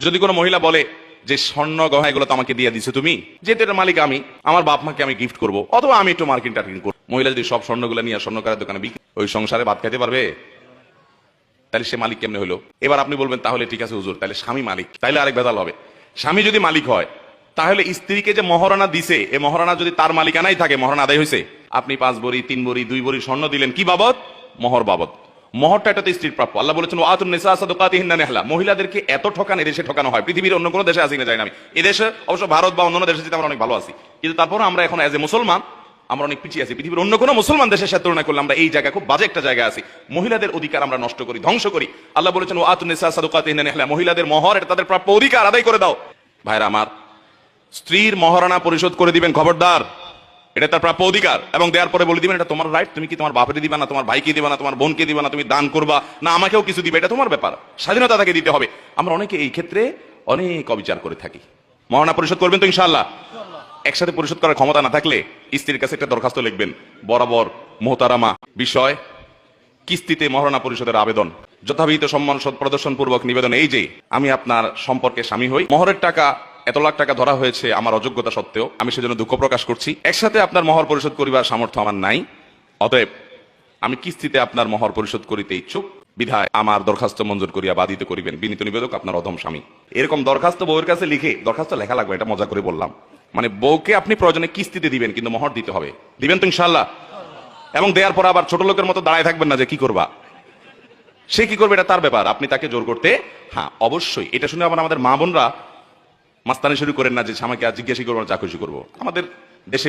যদি কোনো মহিলা বলে যে স্বর্ণ গহনা এগুলো তো আমাকে দিয়ে দিছে তুমি যেহেতু এটার মালিক আমি, আমার বাপ মাকে আমি গিফট করব, অথবা আমি একটু মার্কিং টার্কিং করব। মহিলা যদি সব স্বর্ণগুলো নিয়ে স্বর্ণকারের দোকানে বিক্রি ওই সংসারে ভাত খাইতে পারবে? তাহলে সে মালিক কেমনে হলো? এবার আপনি বলবেন, তাহলে ঠিক আছে হুজুর, তাহলে স্বামী মালিক। তাহলে আরেক বেদাল হবে। স্বামী যদি মালিক হয়, তাহলে স্ত্রীকে যে মহারণা দিছে, এ মহারণা যদি তার মালিকানাই থাকে, মহারণা আদায় হয়েছে আপনি পাঁচ বড়ি, তিন বড়ি, দুই বড়ি স্বর্ণ দিলেন, কি বাবদ? মহর বাবদ। মহরটা এটা তো স্ত্রীর প্রাপ্য। আল্লাহ বলেছেন আতুন নিসা সাদকাতিহিন্না নেহলা। মহিলাদেরকে এত ঠকান এদেশে ঠকানো হয়? পৃথিবীর অন্য কোনো দেশে আসি না যাই না আমি এদেশে অবশ্য ভারত বা অন্যান্য দেশে যেতে আমরা অনেক ভালো আছি। কিন্তু তারপর আমরা এখন এজ এ মুসলমান, আমরা অনেক পিছিয়ে আছি। পৃথিবীর অন্য কোনো মুসলমান দেশের সাথে তুলনা করলে আমরা এই জায়গায় খুব বাজে একটা জায়গায় আছি। মহিলাদের অধিকার আমরা নষ্ট করি, ধ্বংস করি। আল্লাহ বলেছেন ও আতুনিসা সাদকাতিহিন্না নেহলা। মহিলাদের মহর, এটা তাদের প্রাপ্য অধিকার আদায় করে দাও। ভাইরা আমার, স্ত্রীর মহারণা পরিশোধ করে দিবেন খবরদার। এটা তার প্রাপ্য অধিকার। এবং দেওয়ার পরে বলে দিবেন, এটা তোমার রাইট তুমি কি তোমার বাপের দিবা না, তোমার ভাইকে দিবা না, তোমার বোনকে দিবা না, তুমি দান করবা? না, আমাকেও কিছু দিবে, এটা তোমার ব্যাপার। স্বাধীনতা তাকে দিতে হবে। আমরা অনেকে এই ক্ষেত্রে অনেক অবিচার করে থাকি। মহারণা পরিশোধ করবেন তো ইনশাআল্লাহ? একসাথে পরিশোধ করার ক্ষমতা না থাকলে স্ত্রীর কাছে একটা দরখাস্ত লিখবেন, বরাবর মোহতারামা বিষয়, কিস্তিতে মহারণা পরিষদের আবেদন, যথাবিহিত সম্মান সৎ প্রদর্শন পূর্বক নিবেদন। এই যে, আমি আপনার সম্পর্কে স্বামী হই। মহরের টাকা এত লাখ টাকা ধরা হয়েছে আমার অযোগ্যতা সত্ত্বেও, আমি সেজন্য দুঃখ প্রকাশ করছি। একসাথে আপনার মহর পরিশোধ করিবার সামর্থ্য আমার নাই। অতএব, আমি কিস্তিতে আপনার মহর পরিশোধ করিতে ইচ্ছুক। বিধায় আমার দরখাস্ত মঞ্জুর করিয়া বাধিত করিবেন। বিনীত নিবেদক আপনার অধম স্বামী। এরকম দরখাস্ত বউয়ের কাছে লিখে, দরখাস্ত লেখা লাগবে, এটা মজা করে বললাম। মানে বউকে আপনি প্রয়োজনে কিস্তিতে দিবেন, কিন্তু মহর দিতে হবে। দিবেন তো ইনশাল্লাহ এবং দেওয়ার পর আবার ছোট লোকের মতো দাঁড়ায় থাকবেন না যে কি করবা। সে কি করবে, এটা তার ব্যাপার। আপনি তাকে জোর করতে হ্যাঁ অবশ্যই। এটা শুনে আবার আমাদের মা বোনরা মাস্তানি শুরু করেন না যে আমাকে আর জিজ্ঞাসা করব না, যা করব। আমাদের দেশে